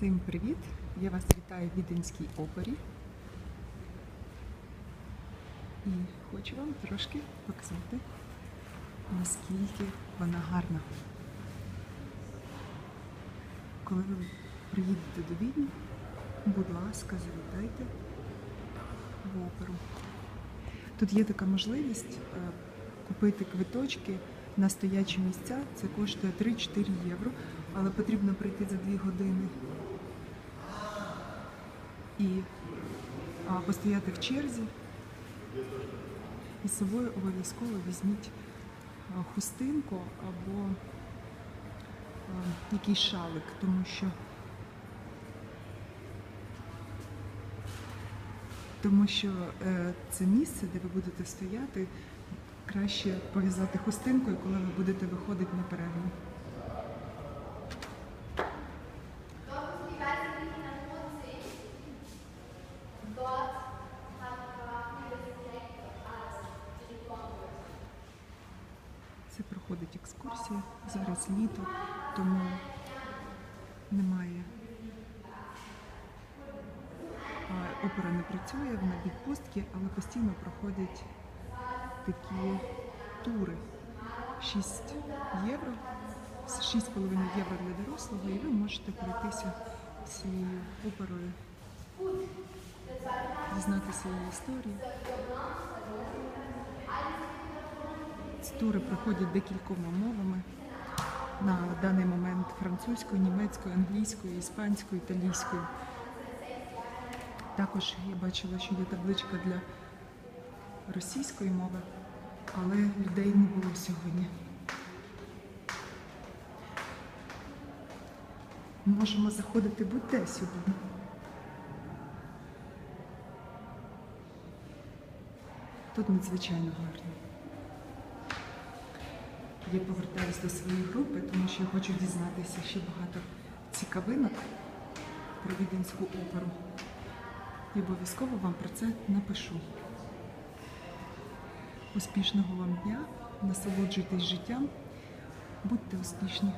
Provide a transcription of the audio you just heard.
Всім привіт! Я вас вітаю в Віденській опері. І хочу вам трошки показати, наскільки вона гарна. Коли ви приїдете до Відні, будь ласка, завітайте в оперу. Тут є така можливість е, купити квиточки на стоячі місця. Це коштує 3-4 євро, але потрібно прийти за 2 години і постояти в черзі. І з собою обов'язково візьміть хустинку або якийсь шалик, тому що тому що е, це місце, де ви будете стояти, краще пов'язати хустинкою, коли ви будете виходити на перерву. Це проходить екскурсія. Зараз літо, тому немає. Опера не працює, вона в відпустці, але постійно проходять такі тури. 6 євро, 6,5 євро для дорослого, і ви можете пройтися цією оперою, дізнатися її історію. Ці тури проходять декількома мовами. На даний момент французькою, німецькою, англійською, іспанською, італійською. Також я бачила, що є табличка для російської мови, але людей не було сьогодні. Можемо заходити будь-де сьогодні. Тут надзвичайно гарно. Я повертаюся до своєї групи, тому що я хочу дізнатися ще багато цікавинок про Віденську оперу. І обов'язково вам про це напишу. Успішного вам дня, насолоджуйтесь життям, будьте успішні.